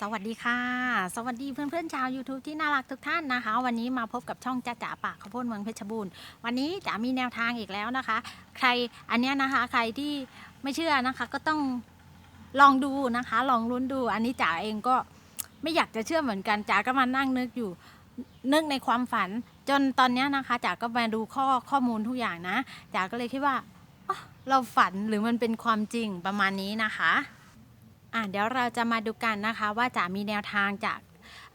สวัสดีค่ะ สวัสดีเพื่อนๆชาว YouTube ที่น่ารักทุกท่านนะคะ วันนี้มาพบกับช่องจ้าจ๋าปากข้าวโพดเมืองเพชรบูรณ์วันนี้จ๋ามีแนวทางอีกแล้วนะคะ ใครอันเนี้ยนะคะ ใครที่ไม่เชื่อนะคะก็ต้องลองดูนะคะ ลองลุ้นดู อันนี้จ๋าเองก็ไม่อยากจะเชื่อเหมือนกันจ๋าก็มานั่งนึกอยู่นึกในความฝัน จนตอนเนี้ยนะคะจ๋าก็มาดูข้อข้อมูลทุกอย่างนะจ๋าก็เลยคิดว่าอ๊ะเราฝันหรือมันเป็นความจริงประมาณนี้นะคะ อ่าเดี๋ยวเราจะมาดูกันนะคะว่าจะมีแนวทางจาก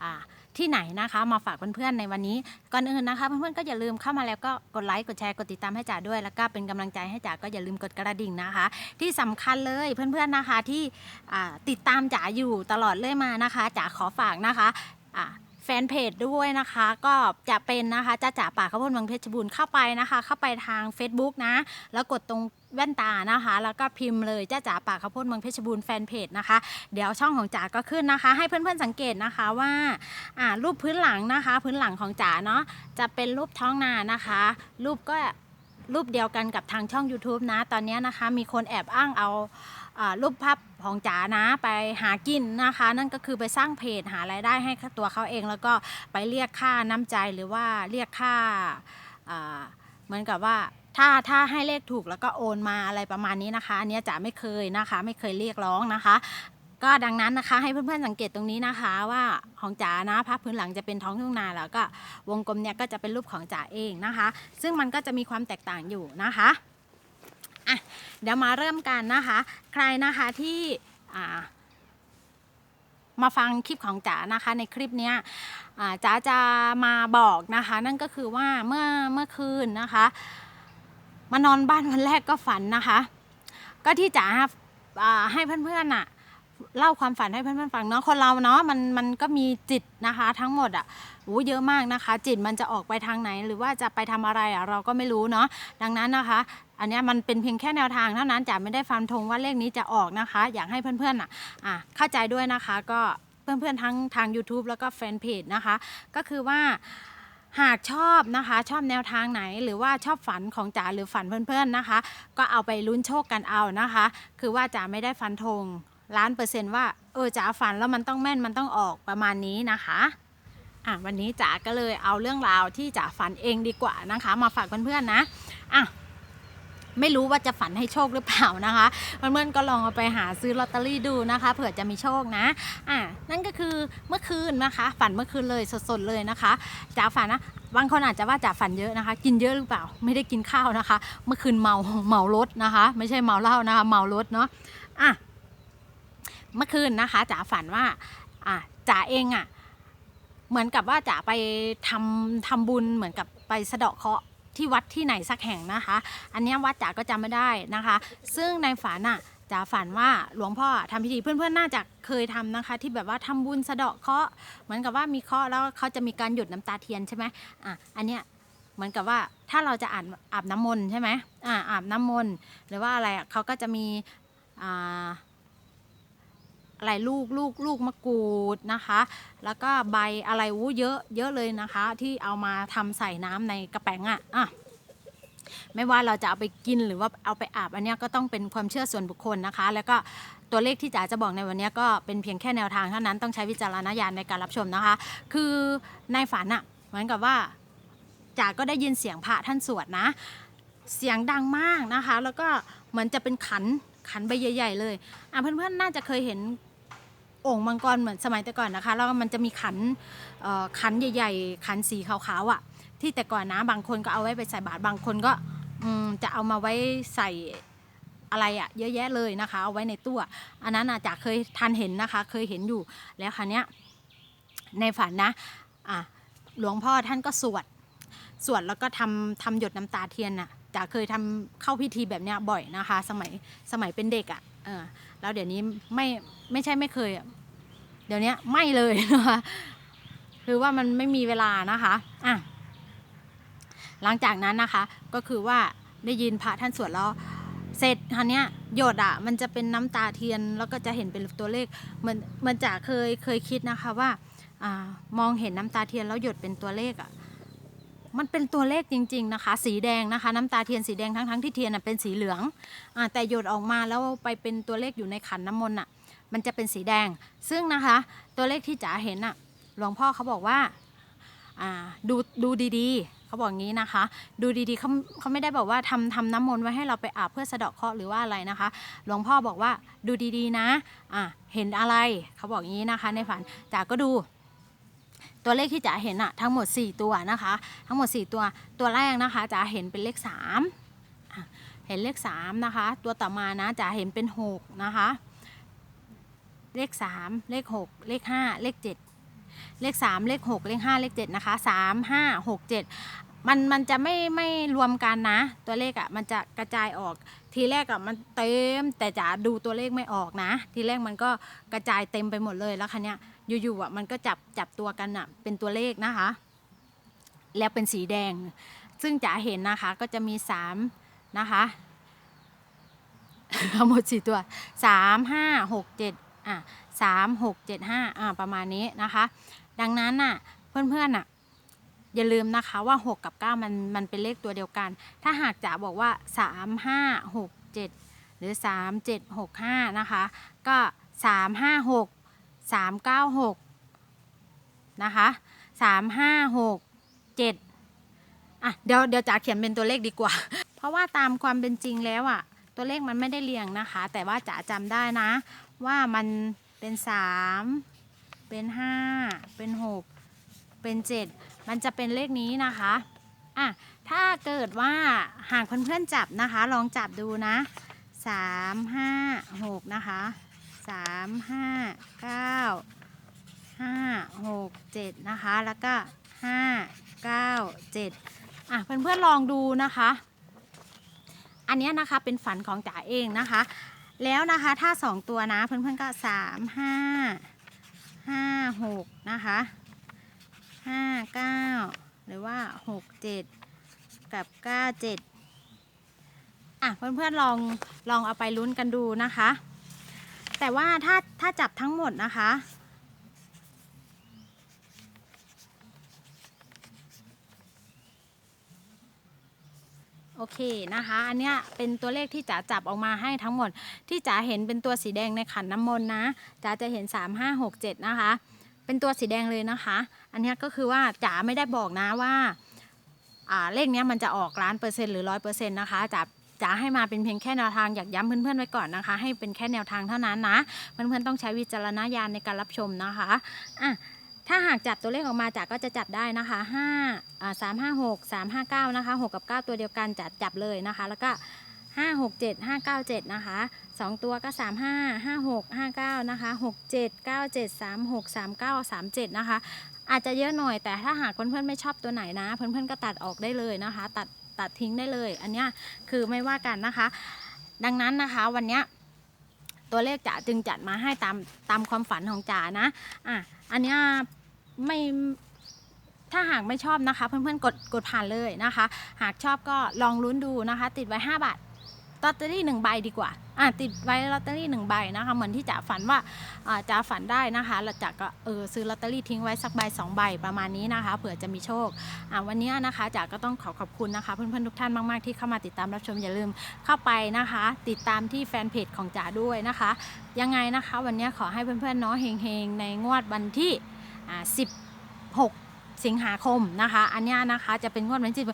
อ่าที่ไหนนะคะมาฝากเพื่อนๆในวันนี้ก่อนอื่นนะคะ เพื่อนๆก็อย่าลืมเข้ามาแล้วก็กดไลค์กดแชร์กดติดตามให้จ๋าด้วย แล้วก็เป็นกำลังใจให้จ๋าก็อย่าลืมกดกระดิ่งนะคะ ที่สำคัญเลยเพื่อนๆนะคะที่ติดตามจ๋าอยู่ตลอดเลยมานะคะจ๋าขอฝากนะคะอ่าแฟนเพจด้วยนะคะ ก็จะเป็นนะคะจ้าจ๋าป่าข้าวโพดเมืองเพชรบูรณ์เข้าไปนะคะ เข้าไปทาง Facebook นะ แล้วกดตรงแว่นตานะคะ แล้วก็พิมพ์เลยจ้าจ๋าป่าข้าวโพดเมืองเพชรบูรณ์แฟนเพจนะคะ เดี๋ยวช่องของจ๋าก็ขึ้นนะคะ ให้เพื่อนๆสังเกตนะคะว่าอ่ารูปพื้นหลังนะคะ พื้นหลังของจ๋าเนาะจะเป็นรูปท้องนานะคะ รูปก็ รูปเดียวกันกับทางช่อง YouTube นะ ตอนนี้นะคะ มีคนแอบอ้างเอารูปภาพของจ๋านะไปหากินนะคะ นั่นก็คือไปสร้างเพจหารายได้ให้ตัวเขาเอง แล้วก็ไปเรียกค่าน้ำใจหรือว่าเรียกค่าเหมือนกับว่าถ้าถ้าให้เลขถูกแล้วก็โอนมาอะไรประมาณนี้นะคะอันนี้จ๋าไม่เคยนะคะ ไม่เคยเรียกร้องนะคะ ก็ดังนั้นนะคะให้เพื่อนๆสังเกตตรงนี้นะคะ ว่าของจ๋านะภาพพื้นหลังจะเป็นท้องทุ่งนาแล้วก็วงกลมเนี้ยก็จะเป็นรูปของจ๋าเองนะคะ ซึ่งมันก็จะมีความแตกต่างอยู่นะคะอะเดี๋ยวมาเริ่มกันนะคะ ใครนะคะที่อ่ามาฟังคลิปของจ๋านะคะในคลิปนี้จ๋าจะมาบอกนะคะ นั่นก็คือว่าเมื่อเมื่อคืนนะคะมานอนบ้านวันแรกก็ฝันนะคะ ก็ที่จ๋าให้เพื่อนๆน่ะ เล่าความฝันให้เพื่อนๆฟังเนาะคนเราเนาะมันมันก็มีจิตนะคะ ทั้งหมดอะโอ้เยอะมากนะคะ จิตมันจะออกไปทางไหน หรือว่าจะไปทำอะไรอะเราก็ไม่รู้เนาะดังนั้นนะคะ อันนี้มันเป็นเพียงแค่แนวทางเท่านั้นจ๋าไม่ได้ฟันธงว่าเลขนี้จะออกนะคะ อยากให้เพื่อนๆน่ะอะเข้าใจด้วยนะคะก็เพื่อนๆทั้งทาง YouTube แล้วก็แฟนเพจนะคะ ก็คือว่าหากชอบนะคะ ชอบแนวทางไหน หรือว่าชอบฝันของจ๋าหรือฝันเพื่อนๆนะคะ ก็เอาไปลุ้นโชคกันเอานะคะ คือว่าจ๋าไม่ได้ฟันธง ล้านเปอร์เซนต์ว่าเออจ๋าฝันแล้วมันต้องแม่นมันต้องออกประมาณนี้นะคะอะวันนี้จ๋าก็เลยเอาเรื่องราวที่จ๋าฝันเองดีกว่านะคะ มาฝากเพื่อนๆนะอะไม่รู้ว่าจะฝันให้โชคหรือเปล่านะคะเพื่อนๆก็ลองเอาไปหาซื้อลอตเตอรี่ดูนะคะเผื่อจะมีโชคนะอะนั่นก็คือเมื่อคืนนะคะ ฝันเมื่อคืนเลยสดๆเลยนะคะจ๋าฝันนะบางคนอาจจะว่าจ๋าฝันเยอะนะคะ กินเยอะหรือเปล่า ไม่ได้กินข้าวนะคะ เมื่อคืนเมาเมารถนะคะ ไม่ใช่เมาเหล้านะคะ เมารถเนาะอะ เมื่อคืนนะคะจ๋าฝันว่าอะจ๋าเองอะเหมือนกับว่าจ๋าไปทำทำบุญเหมือนกับไปสะเดาะเคราะห์ที่วัดที่ไหนสักแห่งนะคะ อันนี้วัดจ๋าก็จำไม่ได้นะคะ ซึ่งในฝันอะจ๋าฝันว่าหลวงพ่อทำพิธีเพื่อนๆน่าจะเคยทำนะคะ ที่แบบว่าทำบุญสะเดาะเคราะห์เหมือนกับว่ามีเคราะห์แล้วเขาจะมีการหยดน้ำตาเทียนใช่ไหมอะอันเนี้ยเหมือนกับว่าถ้าเราจะอาบอาบน้ำมนต์ใช่ไหมอ่าอาบน้ำมนต์หรือว่าอะไรอะเขาก็จะมีอ่า อะไรลูกลูกลูกมะกรูดนะคะ แล้วก็ใบอะไรวู้เยอะเยอะเลยนะคะ ที่เอามาทำใส่น้ำในกระแป้งอะอะไม่ว่าเราจะเอาไปกินหรือว่าเอาไปอาบอันนี้ก็ต้องเป็นความเชื่อส่วนบุคคลนะคะ แล้วก็ตัวเลขที่จ๋าจะบอกในวันนี้ก็เป็นเพียงแค่แนวทางเท่านั้นต้องใช้วิจารณญาณในการรับชมนะคะ คือในฝันอะเหมือนกับว่าจ๋าก็ได้ยินเสียงพระท่านสวดนะ เสียงดังมากนะคะ แล้วก็เหมือนจะเป็นขันขันใบใหญ่ ๆ เลยอะเพื่อนๆน่าจะเคยเห็น โอ่งมังกรเหมือนสมัยแต่ก่อนนะคะแล้วมันจะมีขันขันใหญ่ ๆ ขันสีขาวๆอะ ที่แต่ก่อนนะบางคนก็เอาไว้ไปใส่บาตรบางคนก็จะเอามาไว้ใส่อะไรอะเยอะแยะเลยนะคะเอาไว้ในตู้อะอันนั้นอาจจะเคยทันเห็นนะคะ เคยเห็นอยู่แล้วครั้เนี้ยในฝันนะอะหลวงพ่อท่านก็สวดสวดแล้วก็ทำทำหยดน้ำตาเทียนน่ะจ๋าเคยทำเข้าพิธีแบบเนี้ยบ่อยนะคะ สมัยสมัยเป็นเด็กอะ่ะ เออแล้วเดี๋ยวนี้ไม่ไม่ใช่ไม่เคย เดี๋ยวนี้ไม่เลยนะคะคือว่ามันไม่มีเวลานะคะอะหลังจากนั้นนะคะก็คือว่าได้ยินพระท่านสวดแล้วเสร็จทันเนี้ยหยดอะมันจะเป็นน้ำตาเทียนแล้วก็จะเห็นเป็นตัวเลขเหมันมันจะเคยเคยคิดนะคะว่าอามองเห็นน้ำตาเทียนแล้วหยดเป็นตัวเลขอะ มันเป็นตัวเลขจริง ๆ นะคะ สีแดงนะคะ น้ำตาเทียนสีแดงทั้งๆที่เทียนอะเป็นสีเหลืองอแต่หยดออกมาแล้วไปเป็นตัวเลขอยู่ในขันน้ำมนต์อะ มันจะเป็นสีแดง ซึ่งนะคะ ตัวเลขที่จ๋าเห็นอะหลวงพ่อเขาบอกว่าดูดูดีๆ เขาบอกงี้นะคะ ดูดีๆเขาเขาไม่ได้บอกว่าทำทำน้ำมนต์ไว้ให้เราไปอาบเพื่อสะเดาะเคราะห์หรือว่าอะไรนะคะ หลวงพ่อบอกว่าดูดีๆนะอะเห็นอะไรเขาบอกงี้นะคะ ในฝันจ๋าก็ดู ตัวเลขที่จ๋าเห็นอะทั้งหมด 4 ตัวนะคะ ทั้งหมด 4 ตัวตัวแรกนะคะจ๋าเห็นเป็นเลข 3 เห็นเลข 3 นะคะ ตัวต่อมานะจ๋าเห็นเป็น 6 นะคะ เลข 3 เลข 6 เลข 5 เลข 7 เลข 3 เลข 6 เลข 5 เลข 7 นะคะ 3 5 6 7มันมันจะไม่ไม่รวมกันนะ ตัวเลขอะ่ะมันจะกระจายออกทีแรกอะ่ะมันเต็มแต่จ๋าดูตัวเลขไม่ออกนะ ทีแรกมันก็กระจายเต็มไปหมดเลยแล้วคันเนี้ย อยู่ๆอะมันก็จับจับตัวกันอะเป็นตัวเลขนะคะ แล้วเป็นสีแดง ซึ่งจ๋าเห็นนะคะก็จะมี3นะคะทั้งหมดสี่ตัวสามห้าหกเจ็ดอะสามหกเจ็ดห้าอะประมาณนี้นะคะ ดังนั้นน่ะเพื่อนๆน่ะอย่าลืมนะคะว่า 6 กับ 9 มันมันเป็นเลขตัวเดียวกัน ถ้าหากจ๋าบอกว่า 3 5 6 7 หรือ 3 7 6 5 นะคะ ก็ 3 5 6 3 9 6นะคะ3 5 6 7อะเดี๋ยวเดี๋ยวจ๋าเขียนเป็นตัวเลขดีกว่า เพราะว่าตามความเป็นจริงแล้วอะ ตัวเลขมันไม่ได้เรียงนะคะ แต่ว่าจ๋าจำได้นะ ว่ามันเป็นสามเป็นห้าเป็นหกเป็นเจ็ดมันจะเป็นเลขนี้นะคะอะถ้าเกิดว่าหากเพื่อนๆจับนะคะ ลองจับดูนะสามห้าหกนะคะ สามห้าเก้าห้าหกเจ็ดนะคะ แล้วก็ห้าเก้าเจ็ดอะเพื่อนๆลองดูนะคะ อันเนี้ยนะคะเป็นฝันของจ๋าเองนะคะ แล้วนะคะถ้าสองตัวนะเพื่อนๆก็สามห้าห้าหกนะคะห้าเก้าหรือว่าหกเจ็ดกับเก้าเจ็ดอะเพื่อนๆลองลองเอาไปลุ้นกันดูนะคะ แต่ว่าถ้าถ้าจับทั้งหมดนะคะ โอเคนะคะ อันเนี้ยเป็นตัวเลขที่จ๋าจับออกมาให้ทั้งหมด ที่จ๋าเห็นเป็นตัวสีแดงในขันน้ำมนต์นะจ๋าจะเห็น 3 5 6 7 นะคะ เป็นตัวสีแดงเลยนะคะ อันเนี้ยก็คือว่าจ๋าไม่ได้บอกนะว่าอ่าเลขเนี้ยมันจะออกล้านเปอร์เซ็นต์หรือร้อยเปอร์เซ็นต์นะคะจ๋า จ๋าให้มาเป็นเพียงแค่แนวทางอยากย้ำเพื่อนๆไว้ก่อนนะคะ ให้เป็นแค่แนวทางเท่านั้นนะ เพื่อนๆต้องใช้วิจารณญาณในการรับชมนะคะอะถ้าหากจับตัวเลขออกมาจาก็จะจับได้นะคะ5อ่า3 5 6 3 5 9นะคะ6กับ 9 ตัวเดียวกันจ๋าจับเลยนะคะ แล้วก็ 5 6 7 5 9 7 นะคะ 2 ตัวก็ 3 5 5 6 5 9 นะคะ 6 7 9 7 3 6 3 9 3 7 นะคะ อาจจะเยอะหน่อยแต่ถ้าหากเพื่อนๆไม่ชอบตัวไหนนะ เพื่อนๆก็ตัดออกได้เลยนะคะ ตัด ตัดทิ้งได้เลย อันเนี้ยคือไม่ว่ากันนะคะ ดังนั้นนะคะวันเนี้ยตัวเลขจ๋าจึงจัดมาให้ตามตามความฝันของจ๋านะอะอันเนี้ยไม่ถ้าหากไม่ชอบนะคะ เพื่อนๆกดกดผ่านเลยนะคะ หากชอบก็ลองลุ้นดูนะคะ ติดไว้ 5 บาท ลอตเตอรี่หนึ่งใบดีกว่าอะติดไว้ลอตเตอรี่หนึ่งใบนะคะเหมือนที่จ๋าฝันว่าอ่าจ๋าฝันได้นะคะเราจ๋าก็เออซื้อลอตเตอรี่ทิ้งไว้สักใบสองใบประมาณนี้นะคะเผื่อจะมีโชคอะวันนี้นะคะจ๋าก็ต้องขอขอบคุณนะคะเพื่อนๆทุกท่านมากๆที่เข้ามาติดตามรับชมอย่าลืมเข้าไปนะคะ ติดตามที่แฟนเพจของจ๋าด้วยนะคะ ยังไงนะคะ วันนี้ขอให้เพื่อนๆเนาะเฮงๆในงวดวันที่อ่า16 สิงหาคมนะคะ อันนี้นะคะจะเป็นงวดวันที่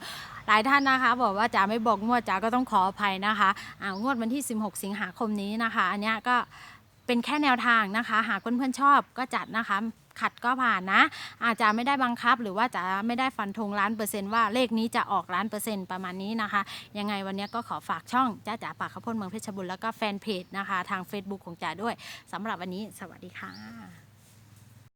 หลายท่านนะคะ บอกว่าจ๋าไม่บอกงวดจ๋าก็ต้องขออภัยนะคะอ่างวดวันที่ 16 สิงหาคมนี้นะคะ อันนี้ก็เป็นแค่แนวทางนะคะ หากเพื่อนๆชอบก็จัดนะคะขัดก็ผ่านนะ อาจจะไม่ได้บังคับหรือว่าจะไม่ได้ฟันธงล้านเปอร์เซ็นต์ว่าเลขนี้จะออกล้านเปอร์เซ็นต์ประมาณนี้นะคะ ยังไงวันนี้ก็ขอฝากช่องจ้าจ๋าปากข้าวพดเมืองเพชรบุรีแล้วก็แฟนเพจนะคะ ทาง Facebook ของจ๋าด้วยสำหรับวันนี้ สวัสดีค่ะ